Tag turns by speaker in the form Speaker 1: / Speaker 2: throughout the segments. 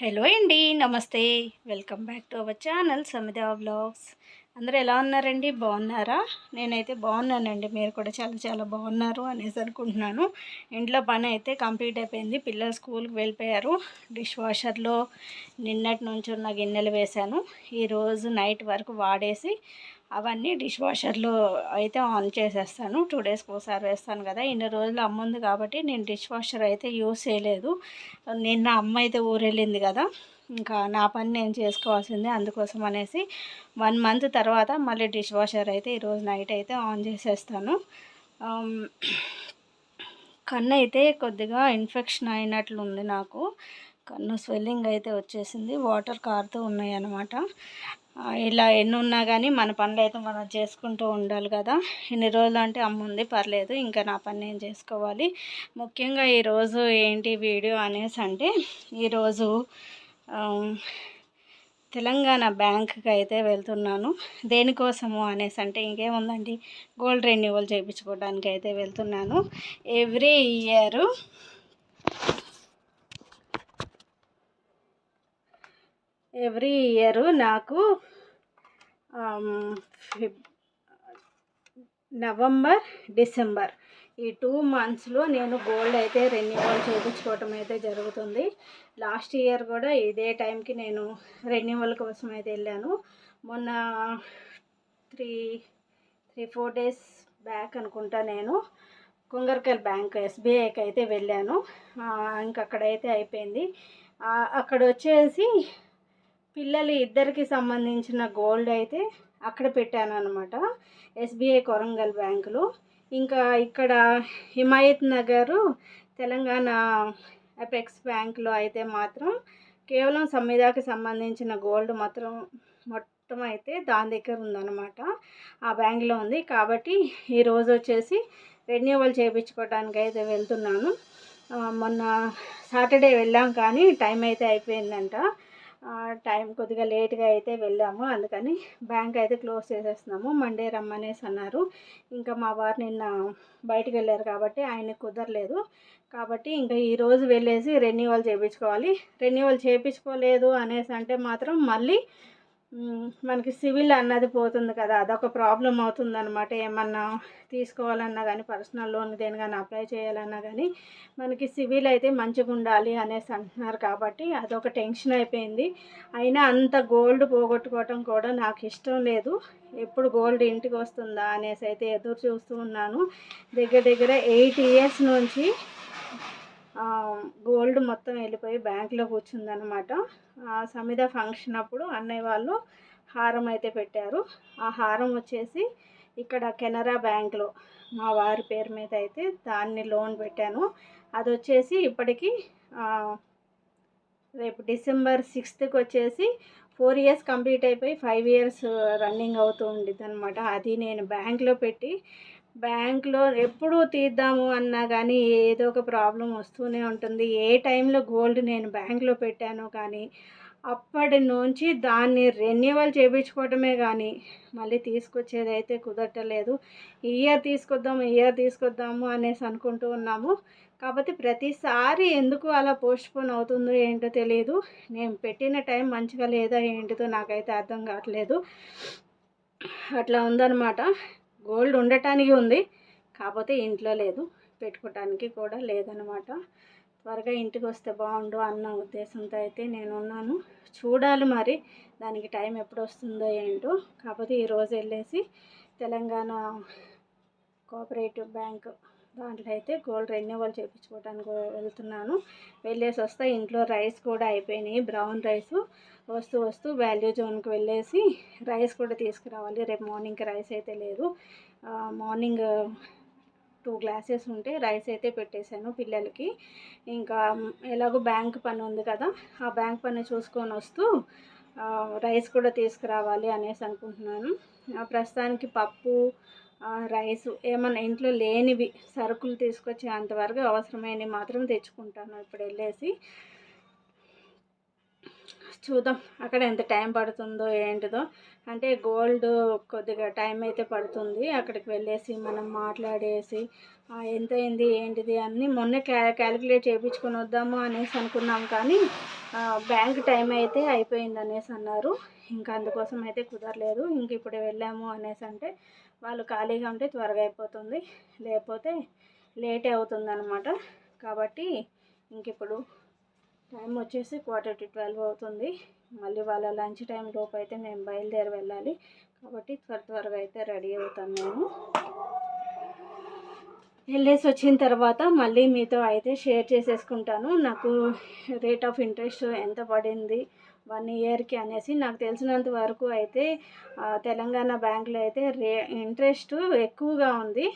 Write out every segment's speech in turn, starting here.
Speaker 1: Hello అండి నమస్తే. Welcome back to our channel Samitha blogs అందరూ ఎలా ఉన్నారండి? బాగున్నారా? నేనైతే బాగున్నానండి. మీరు కూడా చాలా చాలా బాగున్నారు అనేసి అనుకుంటున్నాను. ఇంట్లో పని అయితే కంప్లీట్ అయిపోయింది. పిల్లలు స్కూల్కి వెళ్ళిపోయారు. డిష్ వాషర్లో నిన్నటి నుంచి ఉన్న గిన్నెలు వేశాను. ఈరోజు నైట్ వరకు వాడేసి అవన్నీ డిష్ వాషర్లో అయితే ఆన్ చేసేస్తాను. టూ డేస్కి ఒకసారి వేస్తాను కదా ఇన్ని రోజులు అమ్మ ఉంది కాబట్టి నేను డిష్ వాషర్ అయితే యూస్ చేయలేదు. నిన్న అమ్మ అయితే ఊరెళ్ళింది కదా ఇంకా నా పని నేను చేసుకోవాల్సిందే అందుకోసం అనేసి వన్ మంత్ తర్వాత మళ్ళీ డిష్ వాషర్ అయితే ఈరోజు నైట్ అయితే ఆన్ చేసేస్తాను. కన్ను అయితే కొద్దిగా ఇన్ఫెక్షన్ అయినట్లు ఉంది నాకు. కన్ను స్వెల్లింగ్ అయితే వచ్చేసింది. వాటర్ కారుతూ ఉన్నాయి అన్నమాట ఇలా ఎన్ని ఉన్నా కానీ మన పనులు అయితే మనం చేసుకుంటూ ఉండాలి కదా. ఇన్ని రోజులు అంటే అమ్ముంది పర్లేదు. ఇంకా నా పని నేను చేసుకోవాలి. ముఖ్యంగా ఈరోజు ఏంటి వీడియో అనేసి అంటే ఈరోజు తెలంగాణ బ్యాంక్కి అయితే వెళ్తున్నాను. దేనికోసము అనేసి అంటే ఇంకేముందండి? గోల్డ్ రెన్యువల్ చేయించుకోవడానికి అయితే వెళ్తున్నాను. ఎవ్రీ ఇయర్ ఎవ్రీ ఇయర్ నాకు నవంబర్ డిసెంబర్ ఈ టూ మంత్స్లో నేను గోల్డ్ అయితే రెన్యువల్ చేయించుకోవటం అయితే జరుగుతుంది. లాస్ట్ ఇయర్ కూడా ఇదే టైంకి నేను రెన్యువల్ కోసం అయితే వెళ్ళాను. మొన్న three three four days back అనుకుంటా నేను కుంగర్కల్ బ్యాంక్ ఎస్బీఐకి అయితే వెళ్ళాను. ఇంకక్కడైతే అయిపోయింది. అక్కడ వచ్చేసి పిల్లలు ఇద్దరికి సంబంధించిన గోల్డ్ అయితే అక్కడ పెట్టాను అనమాట ఎస్బీఐ కొరంగల్ బ్యాంకులో. ఇంకా ఇక్కడ హిమాయత్ నగర్ తెలంగాణ అపెక్స్ బ్యాంకులో అయితే మాత్రం కేవలం సమ్మిదాకి సంబంధించిన గోల్డ్ మాత్రం మొత్తం అయితే దాని దగ్గర ఉందన్నమాట. ఆ బ్యాంక్లో ఉంది. కాబట్టి ఈరోజు వచ్చేసి రెన్యువల్ చేయించుకోవడానికి అయితే వెళ్తున్నాను. మొన్న సాటర్డే వెళ్ళాం కానీ టైం అయితే అయిపోయిందంట. టైం కొద్దిగా లేట్గా అయితే వెళ్ళాము. అందుకని బ్యాంక్ అయితే క్లోజ్ చేసేస్తున్నాము. మండే రమ్మనేసి అన్నారు. ఇంకా మా వారు నిన్న బయటికి వెళ్ళారు కాబట్టి ఆయన కుదరలేదు. కాబట్టి ఇంకా ఈరోజు వెళ్ళేసి రెన్యువల్ చేయించుకోవాలి రెన్యువల్ చేయించుకోలేదు అనేసి అంటే మాత్రం మళ్ళీ మనకి సివిల్ అన్నది పోతుంది కదా అదొక ప్రాబ్లం అవుతుంది అనమాట ఏమన్నా తీసుకోవాలన్నా కానీ పర్సనల్ లోన్ దేనికైనా అప్లై చేయాలన్నా కానీ మనకి సివిల్ అయితే మంచిగా ఉండాలి అనేసి అంటున్నారు కాబట్టి అదొక టెన్షన్ అయిపోయింది. అయినా అంత గోల్డ్ పోగొట్టుకోవటం కూడా నాకు ఇష్టం లేదు. ఎప్పుడు గోల్డ్ ఇంటికి వస్తుందా అనేసి అయితే ఎదురు చూస్తూ ఉన్నాను. దగ్గర దగ్గర ఎయిట్ ఇయర్స్ నుంచి గోల్డ్ మొత్తం వెళ్ళిపోయి బ్యాంక్లో కూర్చుందనమాట ఆ సమిద ఫంక్షన్ అప్పుడు అన్నయ్య వాళ్ళు హారం అయితే పెట్టారు. ఆ హారం వచ్చేసి ఇక్కడ కెనరా బ్యాంక్లో మా వారి పేరు మీద అయితే దాన్ని లోన్ పెట్టాను. అది వచ్చేసి ఇప్పటికీ రేపు డిసెంబర్ సిక్స్త్కి వచ్చేసి ఫోర్ ఇయర్స్ కంప్లీట్ అయిపోయి ఫైవ్ ఇయర్స్ రన్నింగ్ అవుతూ ఉండిద్ది అనమాట అది నేను బ్యాంక్లో పెట్టి బ్యాంక్లో ఎప్పుడు తీద్దాము అన్నా కానీ ఏదో ఒక ప్రాబ్లం వస్తూనే ఉంటుంది. ఏ టైంలో గోల్డ్ నేను బ్యాంక్లో పెట్టానో కానీ అప్పటి నుంచి దాన్ని రెన్యువల్ చేయించుకోవటమే కానీ మళ్ళీ తీసుకొచ్చేది అయితే కుదరటలేదు ఇయర్ తీసుకొద్దాము ఇయర్ తీసుకొద్దాము అనేసి అనుకుంటూ ఉన్నాము. కాకపోతే ప్రతిసారి ఎందుకు అలా పోస్ట్పోన్ అవుతుందో ఏంటో తెలియదు నేను పెట్టిన టైం మంచిగా లేదా ఏంటిదో నాకైతే అర్థం కావట్లేదు. అట్లా ఉందన్నమాట. గోల్డ్ ఉండటానికి ఉంది. కాకపోతే ఇంట్లో లేదు. పెట్టుకోవటానికి కూడా లేదనమాట. త్వరగా ఇంటికి వస్తే బాగుండు అన్న ఉద్దేశంతో అయితే నేను ఉన్నాను చూడాలి మరి దానికి టైం ఎప్పుడు వస్తుందో ఏంటో. కాకపోతే ఈరోజు వెళ్ళేసి తెలంగాణ కోఆపరేటివ్ బ్యాంక్ దాంట్లో అయితే గోల్డ్ రెన్యువల్ చేయించుకోవడానికి వెళ్తున్నాను. వెళ్ళేసి వస్తే ఇంట్లో రైస్ కూడా అయిపోయినాయి. బ్రౌన్ రైస్ వస్తూ వస్తూ వాల్యూ జోన్కి వెళ్ళేసి రైస్ కూడా తీసుకురావాలి. రేపు మార్నింగ్కి రైస్ అయితే లేదు. మార్నింగ్ టూ గ్లాసెస్ ఉంటే రైస్ అయితే పెట్టేశాను పిల్లలకి. ఇంకా ఎలాగో బ్యాంక్ పని ఉంది కదా ఆ బ్యాంక్ పని చూసుకొని వస్తూ రైస్ కూడా తీసుకురావాలి అనేసి అనుకుంటున్నాను. ప్రస్తుతానికి పప్పు రైస్ ఏమన్నా ఇంట్లో లేనివి సరుకులు తీసుకొచ్చే అంతవరకు అవసరమైనవి మాత్రం తెచ్చుకుంటాను ఇప్పుడు వెళ్ళేసి. చూద్దాం అక్కడ ఎంత టైం పడుతుందో ఏంటిదో. అంటే గోల్డ్ కొద్దిగా టైం అయితే పడుతుంది. అక్కడికి వెళ్ళేసి మనం మాట్లాడేసి ఎంత అయింది ఏంటిది? అన్ని మొన్న క్యా క్యాలిక్యులేట్ చేయించుకొని వద్దాము అనేసి అనుకున్నాం కానీ బ్యాంక్ టైం అయితే అయిపోయింది అనేసి అన్నారు. ఇంకా అందుకోసం అయితే కుదరలేదు. ఇంక ఇప్పుడు వెళ్ళాము అనేసి అంటే వాళ్ళు ఖాళీగా ఉంటే త్వరగా అయిపోతుంది. లేకపోతే లేట్ అవుతుంది అనమాట కాబట్టి ఇంక ఇప్పుడు టైం వచ్చేసి క్వార్టర్ టు ట్వెల్వ్ అవుతుంది. మళ్ళీ వాళ్ళ లంచ్ టైం లోపు అయితే మేము బయలుదేరి వెళ్ళాలి. కాబట్టి త్వర త్వరగా అయితే రెడీ అవుతాం మేము. వెళ్ళేసి వచ్చిన తర్వాత మళ్ళీ మీతో అయితే షేర్ చేసేసుకుంటాను. నాకు రేట్ ఆఫ్ ఇంట్రెస్ట్ ఎంత పడింది వన్ ఇయర్కి అనేసి నాకు తెలిసినంత వరకు అయితే తెలంగాణ బ్యాంకులో అయితే రే ఇంట్రెస్ట్ ఎక్కువగా ఉంది.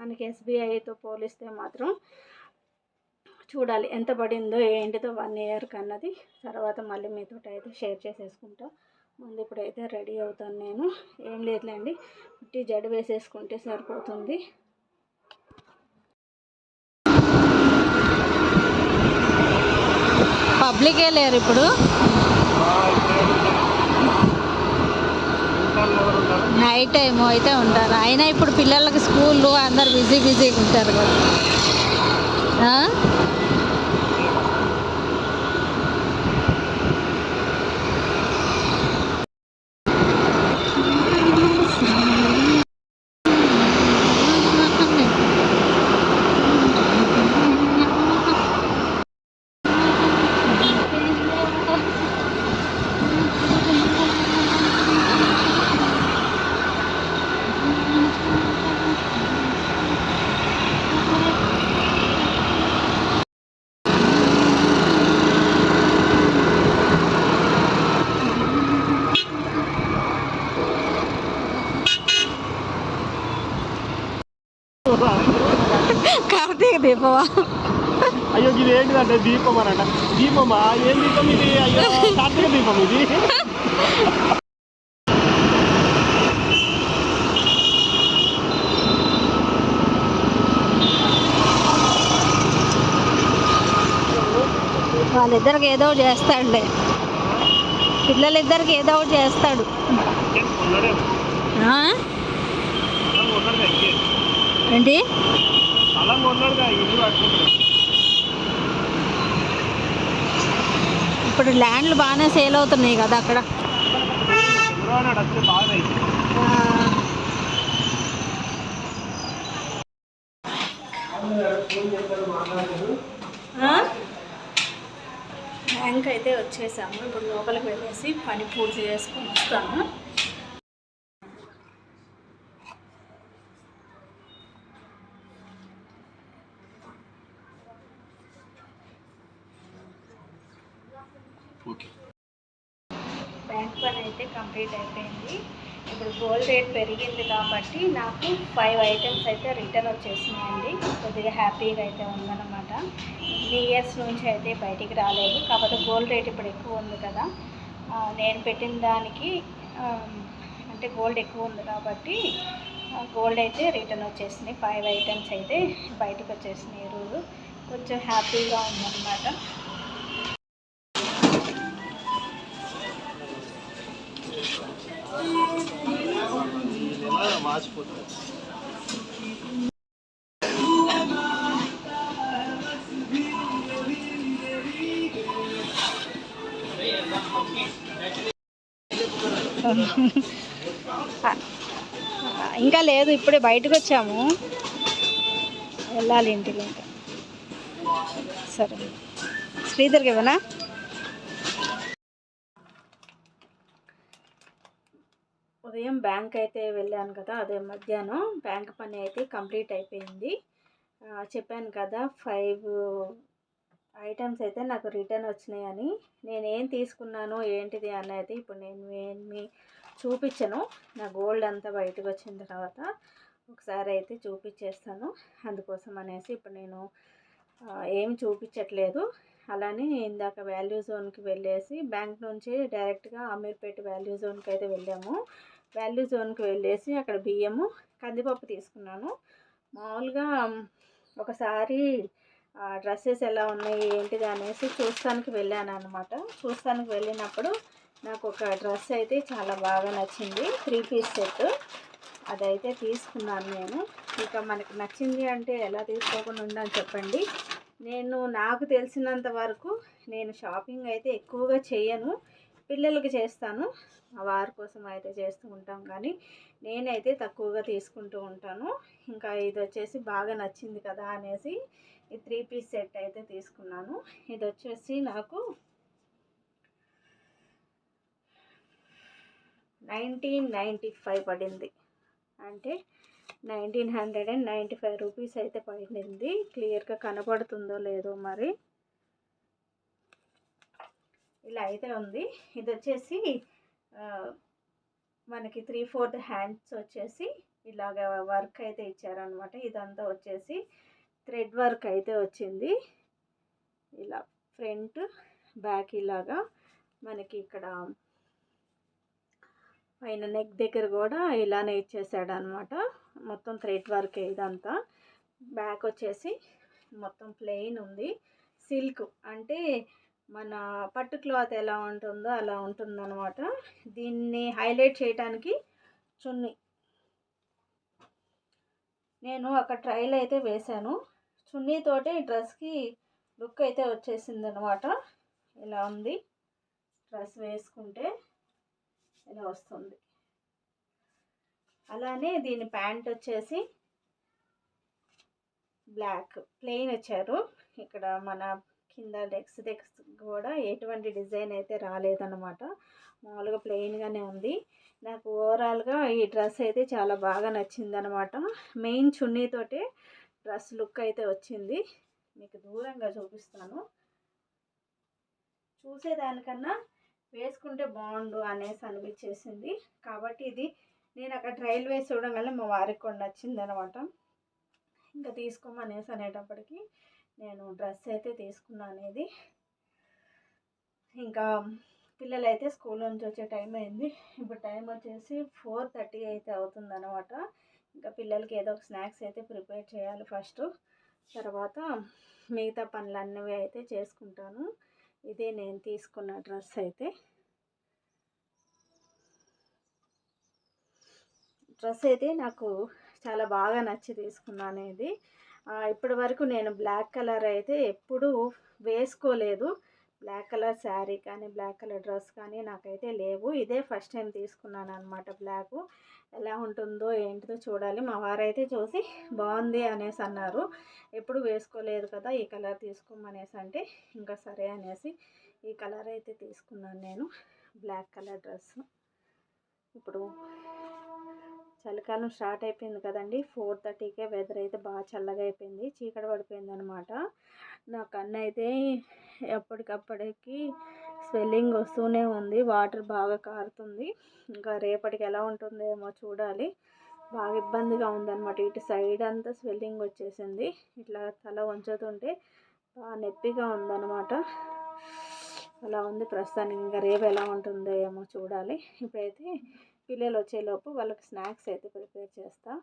Speaker 1: మనకి ఎస్బీఐతో పోలిస్తే మాత్రం. చూడాలి ఎంత పడిందో ఏంటిదో వన్ ఇయర్కి అన్నది తర్వాత మళ్ళీ మీతో అయితే షేర్ చేసేసుకుంటా. ముందు ఇప్పుడైతే రెడీ అవుతాను నేను. ఏం లేదులేండి. పుట్టి జడ వేసేసుకుంటే సరిపోతుంది.
Speaker 2: పబ్లికే లేరు ఇప్పుడు. నైట్ టైం అయితే ఉంటారు. అయినా ఇప్పుడు పిల్లలకి స్కూళ్ళు అందరు బిజీ బిజీగా ఉంటారు కదా ఆ? కార్తీక దీపమా
Speaker 3: అయ్యో ఇది ఏంటిదంటే దీపం అనట. దీపమా? ఏం దీపం ఇది? అయ్యో కార్తీక దీపం ఇది.
Speaker 2: వాళ్ళిద్దరికి ఏదో ఒకటి చేస్తాడులే. పిల్లలిద్దరికి ఏదో ఒకటి చేస్తాడు. ఏంటి?
Speaker 3: అలా ఉన్నాడుగా ఇల్లు కట్టుకుంటాడు
Speaker 2: ఇప్పుడు ల్యాండ్లు బాగానే సేల్ అవుతున్నాయి కదా అక్కడ.
Speaker 1: బ్యాంక్ అయితే వచ్చేసాము. ఇప్పుడు లోపలికి వెళ్ళేసి పని పూర్తి చేసుకొని వస్తాను.
Speaker 3: ఓకే.
Speaker 1: బ్యాంక్ పని అయితే కంప్లీట్ అయిపోయింది. ఇప్పుడు గోల్డ్ రేట్ పెరిగింది కాబట్టి నాకు ఫైవ్ ఐటమ్స్ అయితే రిటర్న్ వచ్చేసినాయండి. కొద్దిగా హ్యాపీగా అయితే ఉందన్నమాట. త్రీ ఇయర్స్ నుంచి అయితే బయటికి రాలేదు. కాకపోతే గోల్డ్ రేట్ ఇప్పుడు ఎక్కువ ఉంది కదా. నేను పెట్టిన దానికి అంటే గోల్డ్ ఎక్కువ ఉంది కాబట్టి గోల్డ్ అయితే రిటర్న్ వచ్చేసినాయి. ఫైవ్ ఐటమ్స్ అయితే బయటకు వచ్చేసినాయి ఈరోజు కొంచెం హ్యాపీగా ఉందన్నమాట.
Speaker 3: వాచిపోతుంది
Speaker 2: ఇంకా లేదు ఇప్పుడే బయటకు వచ్చాము. వెళ్ళాలి ఇంటికి ఇంకా సరే. శ్రీధర్కి ఇవ్వనా?
Speaker 1: బ్యాంక్ అయితే వెళ్ళాను కదా అదే మధ్యాహ్నం. బ్యాంక్ పని అయితే కంప్లీట్ అయిపోయింది. చెప్పాను కదా ఫైవ్ ఐటమ్స్ అయితే నాకు రిటర్న్ వచ్చినాయని. నేను ఏం తీసుకున్నాను ఏంటిది అనేది ఇప్పుడు నేను ఏమి చూపించను. నా గోల్డ్ అంతా బయటకు వచ్చిన తర్వాత ఒకసారి అయితే చూపించేస్తాను. అందుకోసం అనేసి ఇప్పుడు నేను ఏం ఏమి చూపించట్లేదు. అలానే ఇందాక వాల్యూ జోన్కి వెళ్ళేసి బ్యాంక్ నుంచి డైరెక్ట్గా అమీర్పేట వాల్యూ జోన్కి అయితే వెళ్ళాము. వాల్యూ జోన్కి వెళ్ళేసి అక్కడ బియ్యము కందిపప్పు తీసుకున్నాను. మామూలుగా ఒకసారి డ్రెస్సెస్ ఎలా ఉన్నాయి ఏంటిది అనేసి చూస్తానికి వెళ్ళాను అనమాట చూస్తానికి వెళ్ళినప్పుడు నాకు ఒక డ్రెస్ అయితే చాలా బాగా నచ్చింది త్రీ పీస్ సెట్. అదైతే తీసుకున్నాను నేను. ఇక మనకి నచ్చింది అంటే ఎలా తీసుకోకుండా ఉండని చెప్పండి. నేను నాకు తెలిసినంత వరకు నేను షాపింగ్ అయితే ఎక్కువగా చేయను. పిల్లలకి చేస్తాను. వారి కోసం అయితే చేస్తూ ఉంటాం కానీ నేనైతే తక్కువగా తీసుకుంటూ ఉంటాను. ఇంకా ఇది వచ్చేసి బాగా నచ్చింది కదా అనేసి ఈ త్రీ పీస్ సెట్ అయితే తీసుకున్నాను. ఇది వచ్చేసి నాకు నైన్టీన్ నైంటీ ఫైవ్ పడింది. అంటే nineteen hundred and ninety five rupees అయితే పడింది. క్లియర్గా కనపడుతుందో లేదో మరి ఇలా అయితే ఉంది. ఇది వచ్చేసి మనకి త్రీ ఫోర్త్ హ్యాండ్స్ వచ్చేసి ఇలాగ వర్క్ అయితే ఇచ్చారనమాట ఇదంతా వచ్చేసి థ్రెడ్ వర్క్ అయితే వచ్చింది. ఇలా ఫ్రంట్ బ్యాక్ ఇలాగా మనకి ఇక్కడ పైన నెక్ దగ్గర కూడా ఇలానే ఇచ్చేసాడు అనమాట మొత్తం థ్రెడ్ వర్క్ ఇదంతా. బ్యాక్ వచ్చేసి మొత్తం ప్లెయిన్ ఉంది. సిల్క్ అంటే మన పట్టు క్లాత్ ఎలా ఉంటుందో అలా ఉంటుందన్నమాట. దీన్ని హైలైట్ చేయడానికి చున్నీ. నేను ఒక ట్రైల్ అయితే వేశాను. చున్నీతోటి డ్రెస్కి లుక్ అయితే వచ్చేసింది అనమాట ఇలా ఉంది. డ్రెస్ వేసుకుంటే ఇలా వస్తుంది. అలానే దీని ప్యాంట్ వచ్చేసి బ్లాక్. ప్లెయిన్ వచ్చారు ఇక్కడ మన కింద డెక్స్ డెక్స్ కూడా ఎటువంటి డిజైన్ అయితే రాలేదన్నమాట. మామూలుగా ప్లెయిన్గానే ఉంది. నాకు ఓవరాల్గా ఈ డ్రెస్ అయితే చాలా బాగా నచ్చింది అనమాట మెయిన్ చున్నీతోటే డ్రెస్ లుక్ అయితే వచ్చింది. మీకు దూరంగా చూపిస్తాను. చూసేదానికన్నా వేసుకుంటే బాగుండు అనేసి అనిపించేసింది. కాబట్టి ఇది నేను అక్కడ ట్రైల్ వేసి చూడడం వల్ల మా వారికి కూడా నచ్చింది అనమాట ఇంకా తీసుకోమనేసి అనేటప్పటికి నేను డ్రెస్ అయితే తీసుకున్నాను ఇది ఇంకా పిల్లలు అయితే స్కూల్ నుంచి వచ్చే టైం అయింది. ఇప్పుడు టైం వచ్చేసి ఫోర్ థర్టీ అయితే అవుతుంది అనమాట ఇంకా పిల్లలకి ఏదో ఒక స్నాక్స్ అయితే ప్రిపేర్ చేయాలి ఫస్ట్. తర్వాత మిగతా పనులన్నీ అయితే చేసుకుంటాను. ఇదే నేను తీసుకున్న డ్రెస్ అయితే. డ్రెస్ అయితే నాకు చాలా బాగా నచ్చి తీసుకున్నాను ఇది ఇప్పటి వరకు నేను బ్లాక్ కలర్ అయితే ఎప్పుడూ వేసుకోలేదు. బ్లాక్ కలర్ శారీ కానీ బ్లాక్ కలర్ డ్రెస్ కానీ నాకైతే లేవు. ఇదే ఫస్ట్ టైం తీసుకున్నాను అనమాట బ్లాక్. ఎలా ఉంటుందో ఏంటిదో చూడాలి. మా వారైతే చూసి బాగుంది అనేసి అన్నారు. ఎప్పుడు వేసుకోలేదు కదా ఈ కలర్ తీసుకోమనేసి అంటే ఇంకా సరే అనేసి ఈ కలర్ అయితే తీసుకున్నాను నేను బ్లాక్ కలర్ డ్రెస్. ఇప్పుడు చలికాలం స్టార్ట్ అయిపోయింది కదండి. ఫోర్ థర్టీకే వెదర్ అయితే బాగా చల్లగా అయిపోయింది. చీకటి పడిపోయింది అనమాట నా కన్ను అయితే ఎప్పటికప్పటికి స్వెల్లింగ్ వస్తూనే ఉంది. వాటర్ బాగా కారుతుంది. ఇంకా రేపటికి ఎలా ఉంటుందో ఏమో చూడాలి. బాగా ఇబ్బందిగా ఉందన్నమాట. ఇటు సైడ్ అంతా స్వెల్లింగ్ వచ్చేసింది. ఇట్లా తల వంచుతుంటే బాగా నొప్పిగా ఉందన్నమాట. అలా ఉంది ప్రస్తుతానికి. ఇంకా రేపు ఎలా ఉంటుందో ఏమో చూడాలి. ఇప్పుడైతే పిల్లలు వచ్చేలోపు వాళ్ళకి స్నాక్స్ అయితే ప్రిపేర్ చేస్తాను